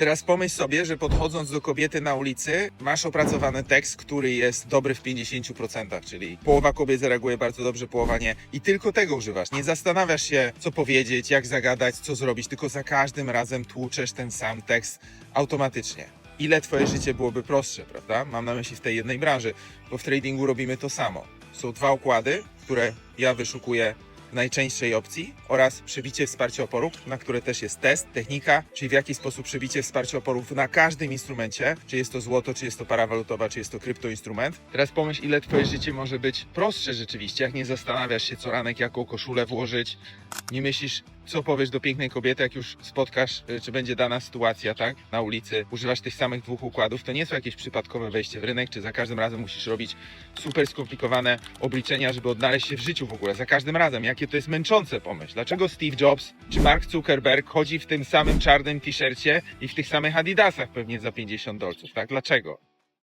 Teraz pomyśl sobie, że podchodząc do kobiety na ulicy, masz opracowany tekst, który jest dobry w 50%, czyli połowa kobiet zareaguje bardzo dobrze, połowa nie. I tylko tego używasz. Nie zastanawiasz się, co powiedzieć, jak zagadać, co zrobić, tylko za każdym razem tłuczesz ten sam tekst automatycznie. Ile twoje życie byłoby prostsze, prawda? Mam na myśli w tej jednej branży, bo w tradingu robimy to samo. Są dwa układy, które ja wyszukuję najczęstszej opcji oraz przebicie wsparcia oporów, na które też jest test, technika, czyli w jaki sposób przebicie wsparcia oporów na każdym instrumencie, czy jest to złoto, czy jest to para walutowa, czy jest to kryptoinstrument. Teraz pomyśl, ile twoje życie może być prostsze rzeczywiście, jak nie zastanawiasz się co ranek, jaką koszulę włożyć, nie myślisz, co powiesz do pięknej kobiety, jak już spotkasz, y, czy będzie dana sytuacja, tak, na ulicy, używasz tych samych dwóch układów, to nie są jakieś przypadkowe wejście w rynek, czy za każdym razem musisz robić super skomplikowane obliczenia, żeby odnaleźć się w życiu w ogóle, za każdym razem, jakie to jest męczące pomyśl. Dlaczego Steve Jobs czy Mark Zuckerberg chodzi w tym samym czarnym t-shircie i w tych samych adidasach pewnie za 50 dolców, tak? Dlaczego?